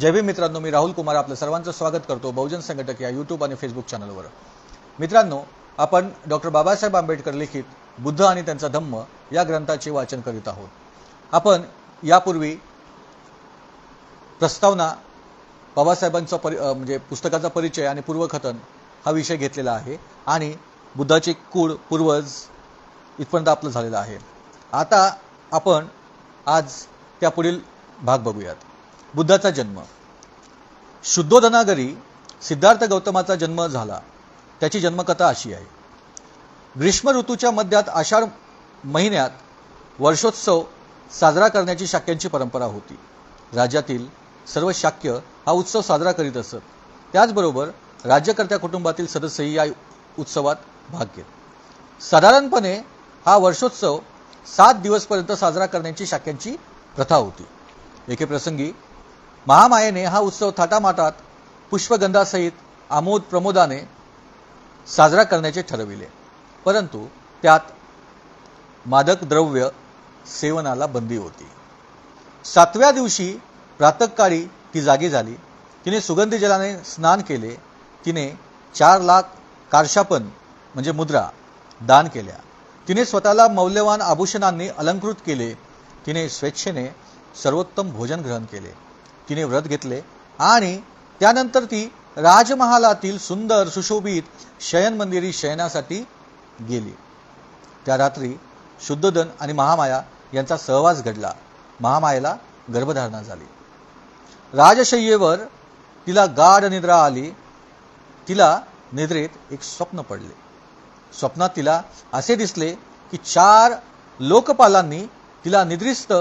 जय भीम मित्रांनो मी राहुल कुमार आपलं सर्वांचं स्वागत करतो बहुजन संघटक या यूट्यूब आणि फेसबुक चॅनलवर मित्रांनो आपण डॉक्टर बाबासाहेब आंबेडकर लिखित बुद्ध आणि त्यांचा धम्म या ग्रंथाचे वाचन करीत आहोत. आपण यापूर्वी प्रस्तावना बाबासाहेबांचा परि म्हणजे पुस्तकाचा परिचय आणि पूर्वकथन हा विषय घेतलेला आहे आणि बुद्धाचे कूळ पूर्वज इथपर्यंत आपलं झालेलं आहे. आता आपण आज त्या पुढील भाग बघूयात. बुद्धाचा जन्म. शुद्धोधनागरी सिद्धार्थ गौतमाचा जन्म झाला. त्याची जन्मकथा अशी आहे. ग्रीष्म ऋतूच्या मध्यात आषाढ महिन्यात वर्षोत्सव साजरा करण्याची शाक्यांची परंपरा होती. राज्यातील सर्व शाक्य हा उत्सव साजरा करीत असत. त्याचबरोबर राज्यकर्त्या कुटुंबातील सदस्यही या उत्सवात भाग घेत. साधारणपणे हा वर्षोत्सव सात दिवसपर्यंत साजरा करण्याची शाक्यांची प्रथा होती. एके प्रसंगी महामायेने हा उत्सव थाटामाटात पुष्पगंधासहित आमोद प्रमोदाने साजरा करण्याचे ठरविले. परंतु त्यात मादक द्रव्य सेवनाला बंदी होती. सातव्या दिवशी प्रातःकाळी ती जागी झाली. तिने सुगंधी जलाने स्नान केले. तिने चार लाख कारशापन म्हणजे मुद्रा दान केल्या. तिने स्वतःला मौल्यवान आभूषणांनी अलंकृत केले. तिने स्वेच्छेने सर्वोत्तम भोजन ग्रहण केले. तिने व्रत घेतले आणि त्यानंतर ती राजमहालातील सुंदर सुशोभित शयन मंदिरी शयनासाठी गेली. त्या रात्री शुद्धधन आणि महामाया यांचा सहवास घडला. महामायेला गर्भधारणा झाली. राजशय्येवर तिला गाढ निद्रा आली. तिला निद्रेत एक स्वप्न पडले. स्वप्नात तिला असे दिसले की चार लोकपालांनी तिला निद्रिस्त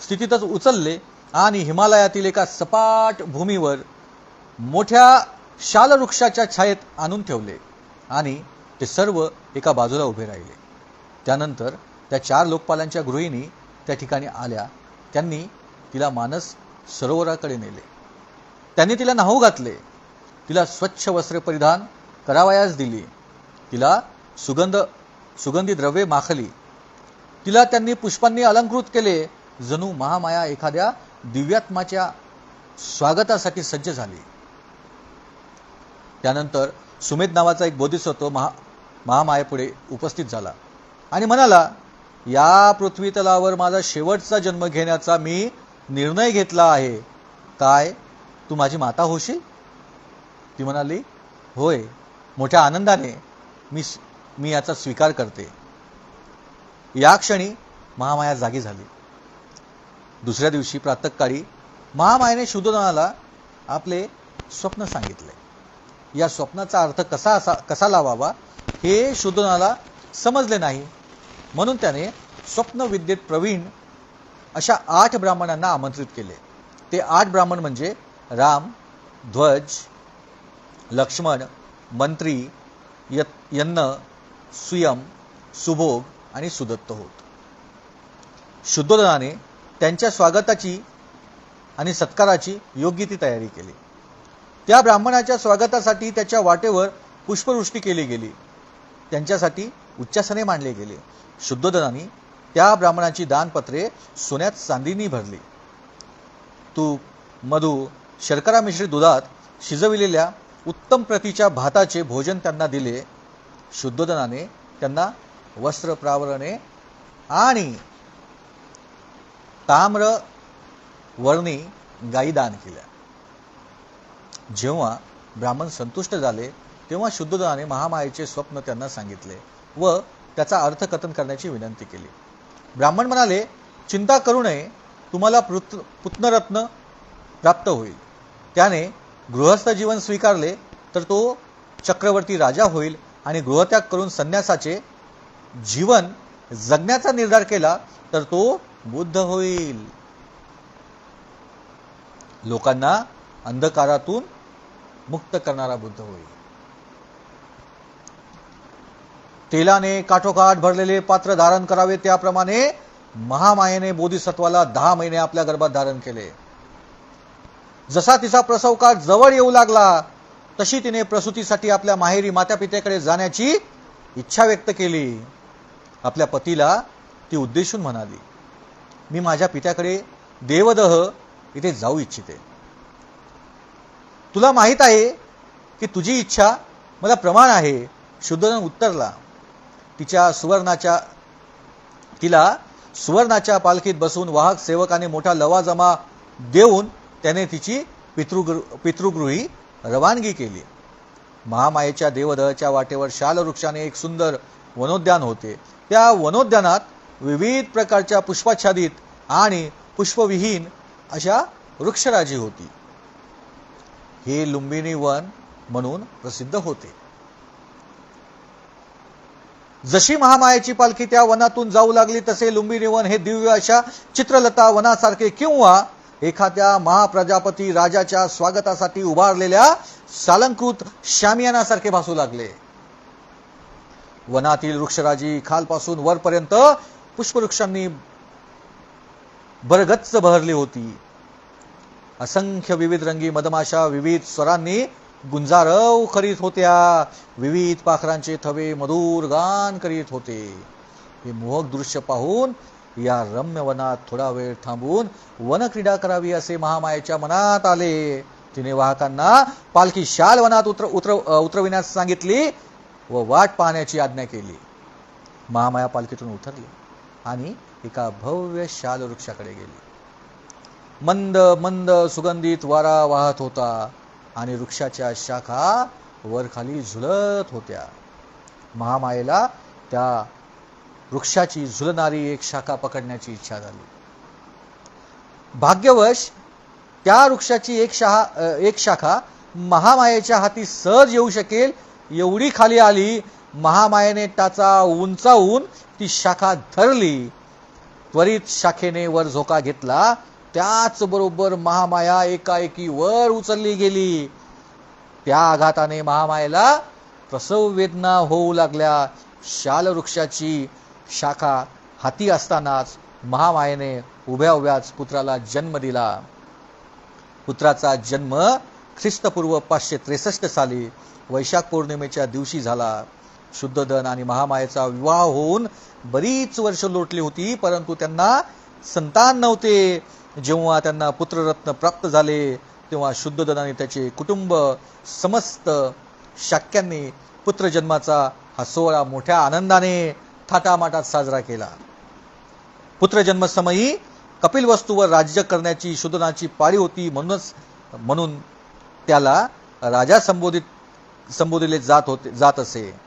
स्थितीतच उचलले आणि हिमालयातील एका सपाट भूमीवर मोठ्या शालवृक्षाच्या छायेत आणून ठेवले. आणि ते सर्व एका बाजूला उभे राहिले. त्यानंतर त्या चार लोकपालांच्या गृहिणी त्या ठिकाणी आल्या. त्यांनी तिला मानस सरोवराकडे नेले. त्यांनी तिला नाहू घातले. तिला स्वच्छ वस्त्रे परिधान करावयास दिली. तिला सुगंध सुगंधी द्रव्ये माखली. तिला त्यांनी पुष्पांनी अलंकृत केले. जणू महामाया एखाद्या दिव्यात्माच्या स्वागतासाठी सज्ज झाली. त्यानंतर सुमेध नावाचा एक बोधिसत्व महा महामायापुढे उपस्थित झाला आणि म्हणाला या पृथ्वी तलावर माझा शेवटचा जन्म घेण्याचा मी निर्णय घेतला आहे. काय? तू माझी माता होशील? ती म्हणाली होय मोठ्या आनंदाने मी मी याचा स्वीकार करते. या क्षणी महामाया जागी झाली. दुसऱ्या दिवशी प्रातःकाळी महामायेने शुद्धोदनाला आपले स्वप्न सांगितले. या स्वप्नाचा अर्थ कसा असा कसा लावावा हे शुद्धोदनाला समजले नाही. म्हणून त्याने स्वप्नविद्येत प्रवीण अशा आठ ब्राह्मणांना आमंत्रित केले. ते आठ ब्राह्मण म्हणजे राम ध्वज लक्ष्मण मंत्री यत यन्न सुयम सुभोग आणि सुदत्त होत. शुद्धोदनाने त्यांच्या स्वागताची आणि सत्काराची योग्य ती तयारी केली. त्या ब्राह्मणाच्या स्वागतासाठी त्याच्या वाटेवर पुष्पवृष्टी केली गेली. त्यांच्यासाठी उच्चासने मांडले गेले. शुद्धोदनाने त्या ब्राह्मणाची दानपत्रे सोन्यात चांदीनी भरली. तूप मधु शर्करा मिश्रित दुधात शिजविलेल्या उत्तम प्रतीच्या भाताचे भोजन त्यांना दिले. शुद्धोदनाने त्यांना वस्त्र प्रावरणे आणि ताम्र वर्णी गायी दान केल्या. जेव्हा ब्राह्मण संतुष्ट झाले तेव्हा शुद्धोदनाने महामायेचे स्वप्न त्यांना सांगितले व त्याचा अर्थकथन करण्याची विनंती केली. ब्राह्मण म्हणाले चिंता करू नये तुम्हाला पृत पुत्नरत्न प्राप्त होईल. त्याने गृहस्थ जीवन स्वीकारले तर तो चक्रवर्ती राजा होईल आणि गृहत्याग करून संन्यासाचे जीवन जगण्याचा निर्धार केला तर तो बुद्ध होईल. लोकांना अंधकारातून मुक्त करणारा बुद्ध होईल. तेलाने काठोकाठ भरलेले पात्र धारण करावे त्याप्रमाणे महामायेने बोधिसत्वाला दहा महिने आपल्या गर्भात धारण केले. जसा तिचा प्रसव काळ जवळ येऊ लागला तशी तिने प्रसूतीसाठी आपल्या माहेरी मात्यापित्याकडे जाण्याची इच्छा व्यक्त केली. आपल्या पतीला ती उद्देशून म्हणाली मी माझ्या पित्याकडे देवदह इथे जाऊ इच्छिते. तुला माहीत आहे की तुझी इच्छा मला प्रमाण आहे. शुद्धोधन उत्तरला. तिच्या सुवर्णाच्या तिला सुवर्णाच्या पालखीत बसून वाहक सेवकाने मोठा लवाजमा देऊन त्याने तिची पितृगृ पितृगृही रवानगी केली. महामायेच्या देवदहच्या वाटेवर शालवृक्षाने एक सुंदर वनोद्यान होते. त्या वनोद्यानात विविध प्रकारच्या पुष्पाच्छादित आणि पुष्पविहीन अशा वृक्षराजी होती. हे लुंबिनी वन म्हणून प्रसिद्ध होते. जशी महामायाची पालखी त्या वनातून जाऊ लागली तसे लुंबिनी वन हे दिव्य अशा चित्रलता वनासारखे किंवा एखाद्या महाप्रजापती राजाच्या स्वागतासाठी उभारलेल्या सालंकृत शामियानासारखे भासू लागले. वनातील वृक्षराजी खालपासून वरपर्यंत पुष्पवृक्षांनी बरगच्च बहरली होती. असंख्य विविध रंगी मधमाशा विविध स्वरांनी गुंजारव करीत होत्या. विविध पाखरांचे थवे मधुर गान करीत होते. हे मोहक दृश्य पाहून या रम्य वनात थोडा वेळ थांबून वनक्रीडा करावी असे महामायेच्या मनात आले. तिने वाहकांना पालखी शाल वनात उतर उतर उतरविण्यास सांगितली व वाट पाहण्याची आज्ञा केली. महामाया पालखीतून उतरली. आणि एका भव्य शाल वृक्षाकडे गेली. मंद मंद सुगंधित वारा वाहत होता आणि वृक्षाच्या शाखा वरखाली झुलत होत्या. महामायेला त्या वृक्षाची झुलणारी एक शाखा पकडण्याची इच्छा झाली. भाग्यवश त्या वृक्षाची एक शाखा एक शाखा महामायेच्या हाती सहज येऊ शकेल एवढी खाली आली महामायेने टाचा उंचावून ती शाखा धरली. त्वरित शाखेने वर झोका घेतला. त्याचबरोबर महामाया एकाएकी वर उचलली गेली. त्या आघाताने महामायेला प्रसव वेदना होऊ लागल्या. शालवृक्षाची शाखा हाती असतानाच महामायेने उभ्या उभ्याच पुत्राला जन्म दिला. पुत्राचा जन्म ख्रिस्तपूर्व पाचशे त्रेसष्ट साली वैशाख पौर्णिमेच्या दिवशी झाला. शुद्धधन आणि महामायेचा विवाह होऊन बरीच वर्ष लोटली होती परंतु त्यांना संतान नव्हते. जेव्हा त्यांना पुत्ररत्न प्राप्त झाले तेव्हा शुद्धधन आणि त्याचे कुटुंब समस्त शाक्यांनी पुत्रजन्माचा हा सोहळा मोठ्या आनंदाने थाटामाटात साजरा केला. पुत्रजन्मसमयी कपिल वस्तूवर राज्य करण्याची शुद्धनाची पाळी होती म्हणूनच म्हणून त्याला राजा संबोधित संबोधिले जात होते जात असे.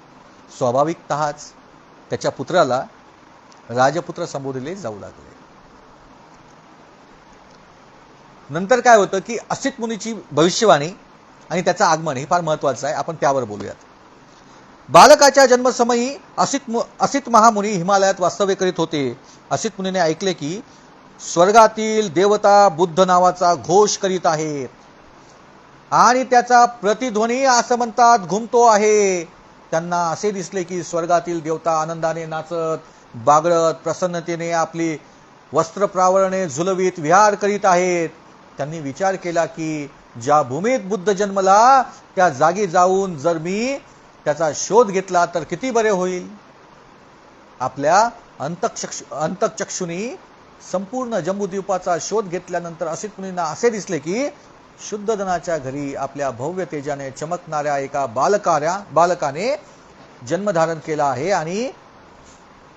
स्वाभाविकतःच त्याच्या पुत्राला राजपुत्र संबोधले जाऊ लागले. नंतर काय होतं की असित मुनीची भविष्यवाणी आणि त्याचं आगमन हे फार महत्वाचं आहे. आपण त्यावर बोलूयात. बालकाच्या जन्मसमयी असित मु असित महामुनी हिमालयात वास्तव्य करीत होते. असित मुनीने ऐकले की स्वर्गातील देवता बुद्ध नावाचा घोष करीत आहेत. आणि त्याचा प्रतिध्वनी असं म्हणतात घुमतो आहे. त्यांना असे दिसले की स्वर्गातील देवता आनंदाने नाचत बागडत प्रसन्नतेने आपली वस्त्रप्रावरणे झुलवीत विहार करीत आहेत. त्यांनी विचार केला की ज्या भूमीत बुद्ध जन्मला त्या जागी जाऊन जर मी त्याचा शोध घेतला तर किती बरे होईल? आपल्या अंतक्ष अंतचक्षुनी संपूर्ण जम्बूद्वीपाचा शोध घेतल्यानंतर असित मुनींना असे दिसले की शुद्धधनाच्या घरी आपल्या भव्य तेजाने चमकणाऱ्या एका बालकाऱ्या बालकाने जन्मधारण केला आहे आणि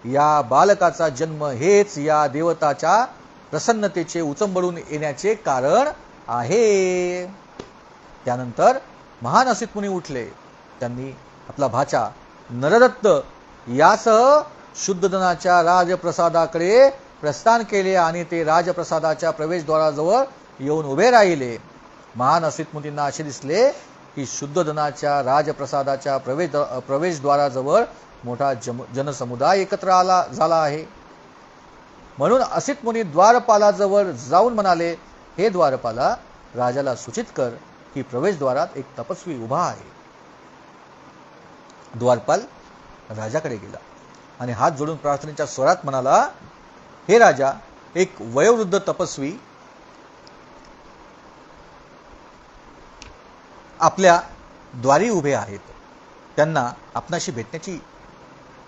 या बालकाचा जन्म हेच या देवताच्या प्रसन्नतेचे उचंबळून येण्याचे कारण आहे. त्यानंतर महान असित मुनी उठले. त्यांनी आपला भाचा नरदत्त यासह शुद्धधनाच्या राजप्रसादाकडे प्रस्थान केले आणि ते राजप्रसादाच्या प्रवेशद्वाराजवळ येऊन उभे राहिले. महान असित असे दिसले की शुद्धधनाच्या राजप्रसादाच्या प्रवेश प्रवेशद्वाराजवळ मोठा जम जनसमुदाय एकत्र आला झाला आहे. म्हणून असित मुनी द्वारपालाजवळ जाऊन म्हणाले हे द्वारपाला राजाला सूचित कर की प्रवेशद्वारात एक तपस्वी उभा आहे. द्वारपाल राजाकडे गेला आणि हात जोडून प्रार्थनेच्या स्वरात म्हणाला हे राजा एक वयोवृद्ध तपस्वी आपल्या द्वारी उभे आहेत. त्यांना आपणाशी भेटण्याची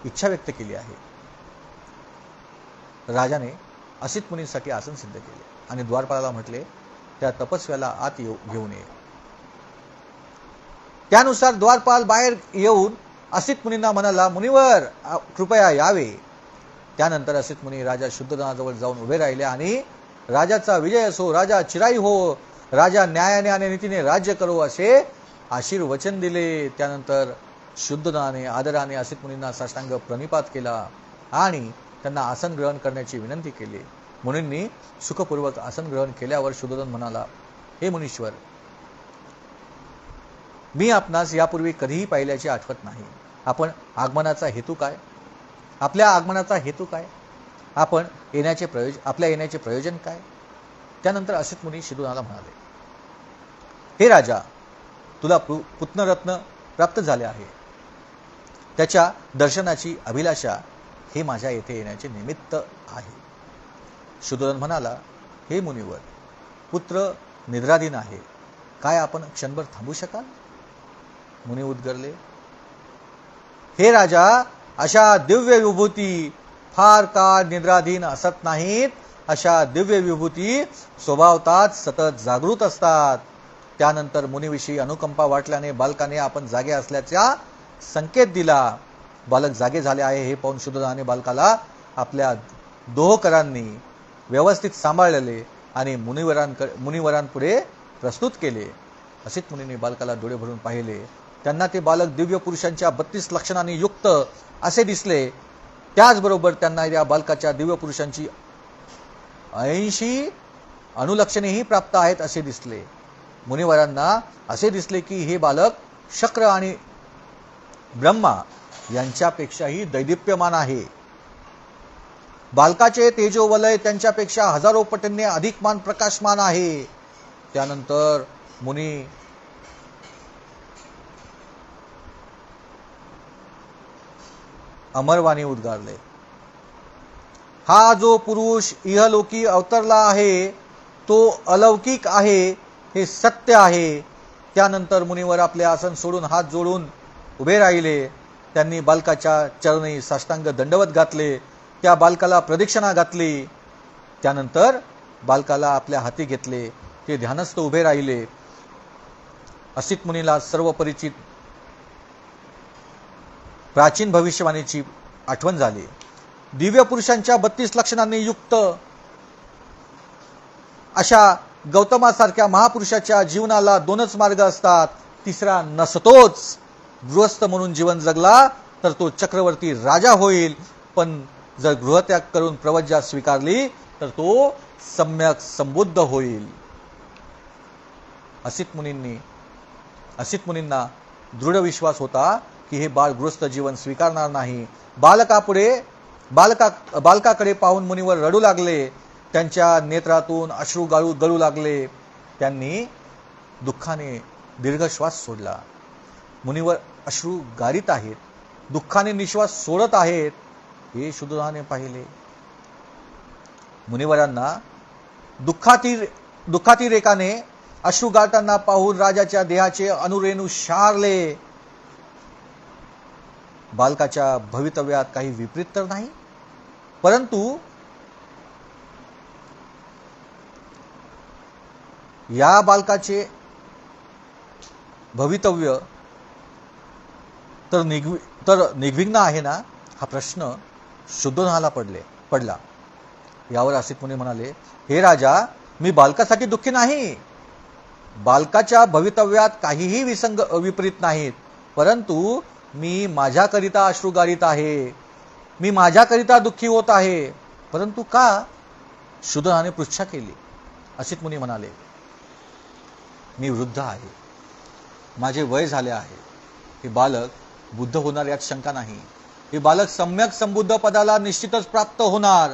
इच्छा व्यक्त केली आहे. राजाने असित मुनींसाठी आसन सिद्ध केले आणि द्वारपालाला म्हटले त्या तपस्व्याला आत येऊ घेऊन ये. त्यानुसार द्वारपाल बाहेर येऊन असित मुनींना म्हणाला मुनीवर कृपया यावे. त्यानंतर असित मुनी राजा शुद्धोधनाजवळ जाऊन उभे राहिले आणि राजाचा विजय असो राजा चिराई हो राजा न्यायाने आणि नीतीने राज्य करो असे आशीर्वचन दिले. त्यानंतर शुद्धनाने आदराने असित मुनींना साष्टांग प्रणिपात केला आणि त्यांना आसन ग्रहण करण्याची विनंती केली. मुनींनी सुखपूर्वक आसन ग्रहण केल्यावर शुद्धोधन म्हणाला हे मुनीश्वर मी आपणास यापूर्वी कधीही पाहिल्याची आठवत नाही. आपण आगमनाचा हेतू काय? आपल्या आगमनाचा हेतू काय? आपण येण्याचे प्रयोजन आपल्या येण्याचे प्रयोजन काय? त्यानंतर असित मुनी शिदुनाला म्हणाले हे राजा तुला पु- पुत्नरत्न प्राप्त झाले आहे. त्याच्या दर्शनाची अभिलाषा हे माझ्या येथे येण्याचे निमित्त आहे. शुद्धोधन म्हणाला हे मुनिवर पुत्र निद्राधीन आहे. काय आपण क्षणभर थांबू शकाल? मुनी उद्गरले हे राजा अशा दिव्य विभूती फार काळ निद्राधीन असत नाहीत? अशा दिव्य विभूती स्वभावतात सतत जागृत असतात. त्यानंतर मुनीविषयी अनुकंपा वाटल्याने बालकाने आपण जागे असल्याचा संकेत दिला. बालक जागे झाले आहे हे पाहून शुद्धदाने बालकाला आपल्या दोहकरांनी व्यवस्थित सांभाळलेले आणि मुनिवरांक मुनिवरांपुढे प्रस्तुत केले. असित मुनीने बालकाला डोळे भरून पाहिले. त्यांना ते बालक दिव्य पुरुषांच्या बत्तीस लक्षणांनी युक्त असे दिसले. त्याचबरोबर त्यांना या बालकाच्या दिव्य पुरुषांची ऐंशी अनुलक्षणेही प्राप्त आहेत असे दिसले. मुनिवरांना असे दिसले की हे बालक शक्र आणि ब्रह्मा यांच्यापेक्षाही दैदिप्यमान आहे. बालकाचे तेजोवलय त्यांच्यापेक्षा हजारो पटींनी अधिकमान प्रकाशमान आहे. त्यानंतर मुनी अमरवाणी उद्गारले. हा जो पुरुष इहलोकी अवतरला आहे तो अलौकिक आहे हे सत्य आहे. त्यानंतर मुनीवर आपले आसन सोडून हात जोडून उभे राहिले. त्यांनी बालकाच्या चरणी साष्टांग दंडवत घातले. त्या बालकाला प्रदक्षिणा घातली. त्यानंतर बालकाला आपल्या हाती घेतले. ते ध्यानस्थ उभे राहिले. असित मुनीला सर्व परिचित प्राचीन भविष्यवाणीची आठवण झाली. दिव्य पुरुषांच्या बत्तीस लक्षणांनी युक्त अशा गौतमासारख्या महापुरुषाच्या जीवनाला दोनच मार्ग असतात. तिसरा नसतोच. गृहस्थ म्हणून जीवन जगला तर तो चक्रवर्ती राजा होईल. पण जर गृहत्याग करून प्रवज्जा स्वीकारली तर तो सम्यक संबुद्ध होईल. असित मुनींनी असित मुनींना दृढ विश्वास होता की हे बाळ गृहस्थ जीवन स्वीकारणार नाही. बालकापुढे बालका बालकाकडे पाहून मुनीवर रडू लागले. त्यांच्या नेत्रातून अश्रू गाळू गळू लागले. त्यांनी दुःखाने दीर्घश्वास सोडला. मुनीवर अश्रू गारीत आहेत. दुःखाने निश्वास सोडत आहेत. हे शुद्धदाने पाहिले. मुनिवरांना दुःखातील दुःखातिरेकाने अश्रू गाळताना पाहून राजाच्या देहाचे अनुरेणू शारले. बालकाच्या भवितव्यात काही विपरीत तर नाही परंतु या बालकाचे भवितव्य तर निघवि तर निघविघ्न आहे ना हा प्रश्न शुद्धोधनाला पडले पडला. यावर असित मुनी म्हणाले हे राजा मी बालकासाठी दुःखी नाही. बालकाच्या भवितव्यात काहीही विसंग विपरीत नाहीत परंतु मी माझ्याकरिता अश्रुगारित आहे. मी माझ्याकरिता दुःखी होत आहे. परंतु का? शुद्धनाने पृच्छा केली. असित मुनी म्हणाले मी वृद्ध आहे. माझे वय झाले आहे. हे बालक बुद्ध होणार यात शंका नाही. हे बालक सम्यक संबुद्ध पदाला निश्चितच प्राप्त होणार.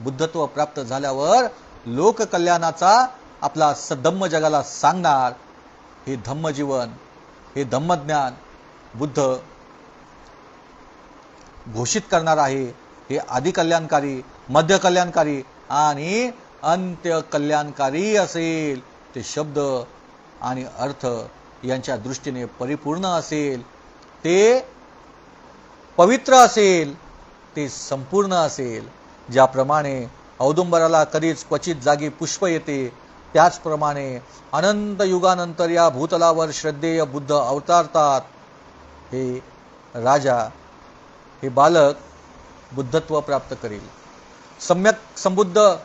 बुद्धत्व प्राप्त झाल्यावर लोककल्याणाचा आपला सधम्म जगाला सांगणार. हे धम्मजीवन हे धम्मज्ञान बुद्ध घोषित करणार आहे हे आदिकल्याणकारी मध्य कल्याणकारी आणि अंत्य कल्याणकारी असेल. ते शब्द आणि अर्थ यांच्या दृष्टीने परिपूर्ण असेल. ते पवित्र असेल. ते संपूर्ण असेल. ज्याप्रमाणे औदुंबराला कधीच क्वचित जागी पुष्प येते त्याचप्रमाणे अनंत युगानंतर या भूतलावर श्रद्धेय बुद्ध अवतारतात. हे राजा हे बालक बुद्धत्व प्राप्त करेल. सम्यक संबुद्ध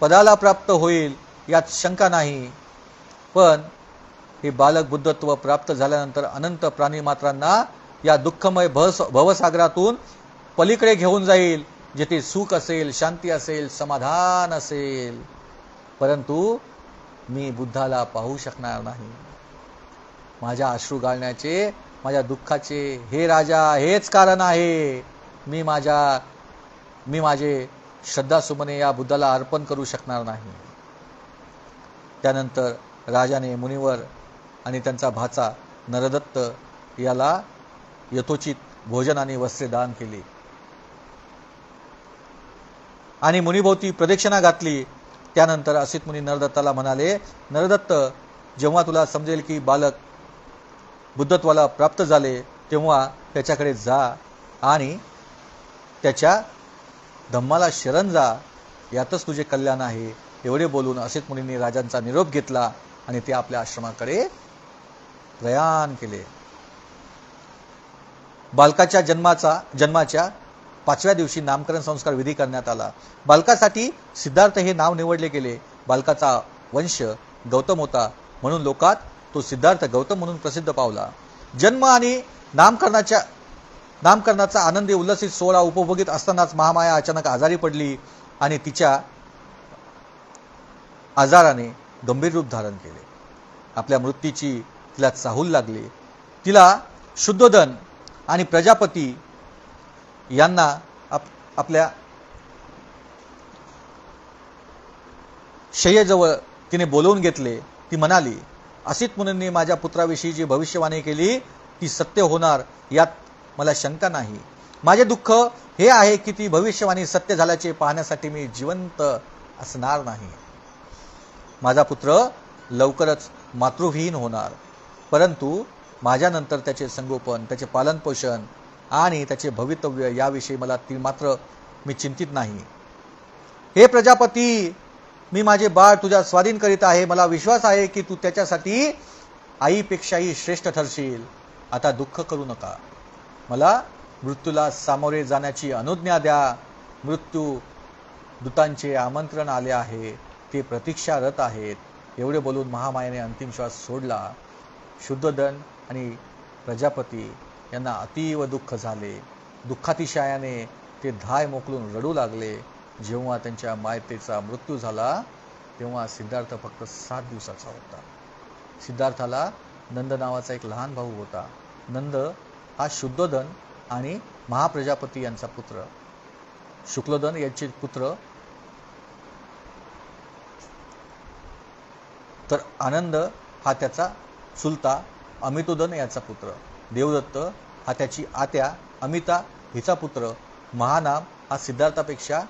पदाला प्राप्त होईल यात शंका नाही. पण हे बालक बुद्धत्व प्राप्त झाल्यानंतर अनंत प्राणीमात्रांना या दुःखमय भस भवसागरातून पलीकडे घेऊन जाईल जेथे सुख असेल शांती असेल समाधान असेल. परंतु मी बुद्धाला पाहू शकणार नाही. माझ्या अश्रू गाळण्याचे माझ्या दुःखाचे हे राजा हेच कारण आहे. मी माझ्या मी माझे श्रद्धासुमने या बुद्धाला अर्पण करू शकणार नाही. त्यानंतर राजाने मुनिवर आणि त्यांचा भाचा नरदत्त याला यथोचित भोजन आणि वस्त्रे दान केली. आणि मुनिभोवती प्रदक्षिणा घातली. त्यानंतर असित मुनी नरदत्ताला म्हणाले नरदत्त जेव्हा तुला समजेल की बालक बुद्धत्वाला प्राप्त झाले तेव्हा त्याच्याकडे जा आणि त्याच्या धम्माला शरण जा. यातच तुझे कल्याण आहे. एवढे बोलून असित मुनींनी राजांचा निरोप घेतला आणि ते आपल्या आश्रमाकडे प्रयाण केले. बालकाच्या जन्माचा जन्माच्या पाचव्या दिवशी नामकरण संस्कार विधी करण्यात आला. बालकासाठी सिद्धार्थ हे नाव निवडले गेले. बालकाचा वंश गौतम होता. म्हणून लोकात तो सिद्धार्थ गौतम म्हणून प्रसिद्ध पावला. जन्म आणि नामकरणाच्या नामकरणाचा आनंदी उल्लसित सोहळा उपभोगीत असतानाच महामाया अचानक आजारी पडली आणि तिच्या आजाराने गंभीर रूप धारण केले. आपल्या मृत्यूची तिला चाहूल लागली. तिला शुद्धोधन आणि प्रजापती यांना आप आपल्या शय्येजवळ तिने बोलवून घेतले. ती म्हणाली असित मुनींनी माझ्या पुत्राविषयी जी भविष्यवाणी केली ती सत्य होणार यात मला शंका नाही. माझे दुःख हे आहे की ती भविष्यवाणी सत्य झाल्याचे पाहण्यासाठी मी जिवंत असणार नाही. माझा पुत्र लवकरच मातृविहीन होणार. परंतु माझ्यानंतर त्याचे संगोपन त्याचे पालनपोषण आणि त्याचे भवितव्य याविषयी मला ती मात्र मी चिंतित नाही. हे प्रजापती मी माझे बाळ तुझ्या स्वाधीन करीत आहे. मला विश्वास आहे की तू त्याच्यासाठी आईपेक्षाही श्रेष्ठ ठरशील. आता दुःख करू नका. मला मृत्यूला सामोरे जाण्याची अनुज्ञा द्या. मृत्यू दूतांचे आमंत्रण आले आहे. ते प्रतीक्षारत आहेत. एवढे बोलून महामायाने अंतिम श्वास सोडला. शुद्धदन आणि प्रजापती यांना अतीव दुःख झाले. दुःखातिशयाने ते धाय मोकलून रडू लागले. जेव्हा त्यांच्या मायतेचा मृत्यू झाला तेव्हा सिद्धार्थ फक्त सात दिवसाचा होता. सिद्धार्थाला नंद नावाचा एक लहान भाऊ होता. नंद हा शुद्धोदन आणि महाप्रजापती यांचा पुत्र. शुक्लोदन यांचे पुत्र. तर आनंद हा त्याचा चुलता अमितोदन याचा पुत्र. देवदत्त हा त्याची आत्या अमिता हिचा पुत्र. महानाम हा सिद्धार्थापेक्षा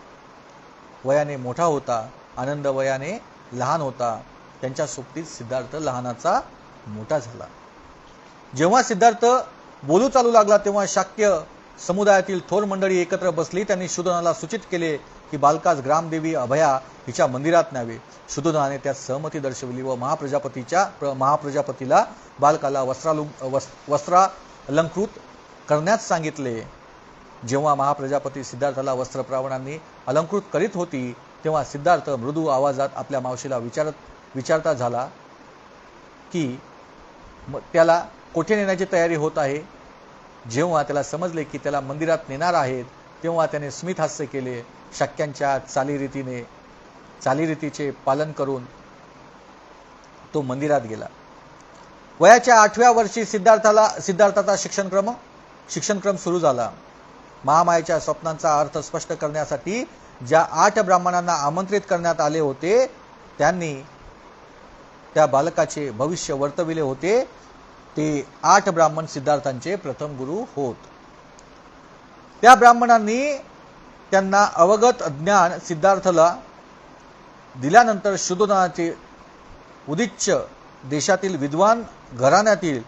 वयाने मोठा होता आनंद वयाने लहान होता त्यांच्या सोबतीत सिद्धार्थ लहानाचा मोठा झाला. जेव्हा सिद्धार्थ बोलू चालू लागला तेव्हा शाक्य समुदायातील थोर मंडळी एकत्र बसली. त्यांनी शुद्धनाला सूचित केले की बालकास ग्रामदेवी अभया हिच्या मंदिरात न्यावे. शुद्धनाने त्यात सहमती दर्शवली व महाप्रजापतीच्या प्र- महाप्रजापतीला बालकाला वस्त्रालु वस् वस्त्रालंकृत करण्यास सांगितले. जेव्हा महाप्रजापती सिद्धार्थाला वस्त्रप्रावणांनी अलंकृत करीत होती तेव्हा सिद्धार्थ मृदू आवाजात आपल्या मावशीला विचारत विचारता झाला की म- त्याला कोठे नेण्याची तयारी होत आहे? जेव्हा त्याला समजले की त्याला मंदिरात नेणार आहेत तेव्हा त्याने स्मितहास्य केले शक्यांच्या चालीरीतीने चालीरीतीचे पालन करून तो मंदिरात गेला. वयाच्या आठव्या वर्षी सिद्धार्थाला सिद्धार्थाचा शिक्षणक्रम शिक्षणक्रम सुरू झाला. महामायाच्या स्वप्नांचा अर्थ स्पष्ट करण्यासाठी ज्या आठ ब्राह्मणांना आमंत्रित करण्यात आले होते त्यांनी त्या बालकाचे भविष्य वर्तविले होते. ते आठ ब्राह्मण सिद्धार्थांचे प्रथम गुरु होत. त्या ब्राह्मणांनी त्यांना अवगत ज्ञान सिद्धार्थला दिल्यानंतर शुद्धोदनाचे उदिच्च देशातील विद्वान घराण्यातील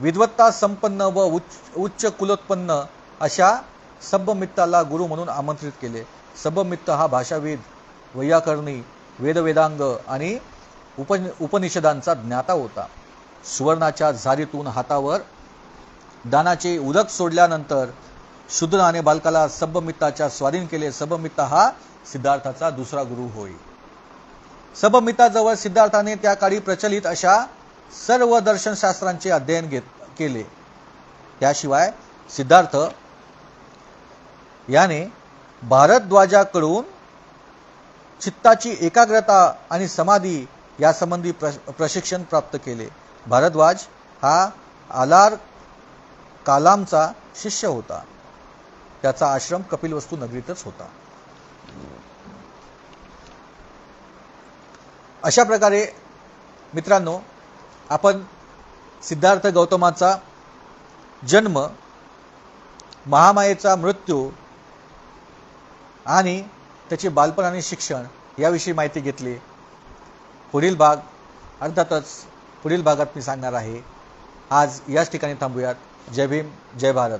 विद्वत्ता संपन्न व उच्च उच्च कुलोत्पन्न अशा सबमित्ताला गुरु म्हणून आमंत्रित केले. सबमित्त हा भाषाविद वैयाकरणी वेदवेदांग आणि उप उपनिषदांचा ज्ञाता होता. सुवर्णाच्या झारीतून हातावर दानाचे उदक सोडल्यानंतर शूद्राने बालकाला सबमित्ताच्या स्वाधीन केले. सबमित्ता हा सिद्धार्थाचा दुसरा गुरु होय. सबमित्ताजवळ सिद्धार्थाने त्या काळी प्रचलित अशा सर्व दर्शनशास्त्रांचे अध्ययन घेत केले. त्याशिवाय सिद्धार्थ याने भारद्वाजाकडून चित्ताची एकाग्रता आणि समाधी यासंबंधी प्र प्रशिक्षण प्राप्त केले. भारद्वाज हा आलार कालामचा शिष्य होता. त्याचा आश्रम कपिलवस्तू नगरीतच होता. अशा प्रकारे मित्रांनो आपण सिद्धार्थ गौतमाचा जन्म महामायेचा मृत्यू आणि त्याचे बालपण आणि शिक्षण याविषयी माहिती घेतली. पुढील भाग अर्थातच पुढील भागात मी सांगणार आहे. आज याच ठिकाणी थांबूयात. जय भीम जय भारत.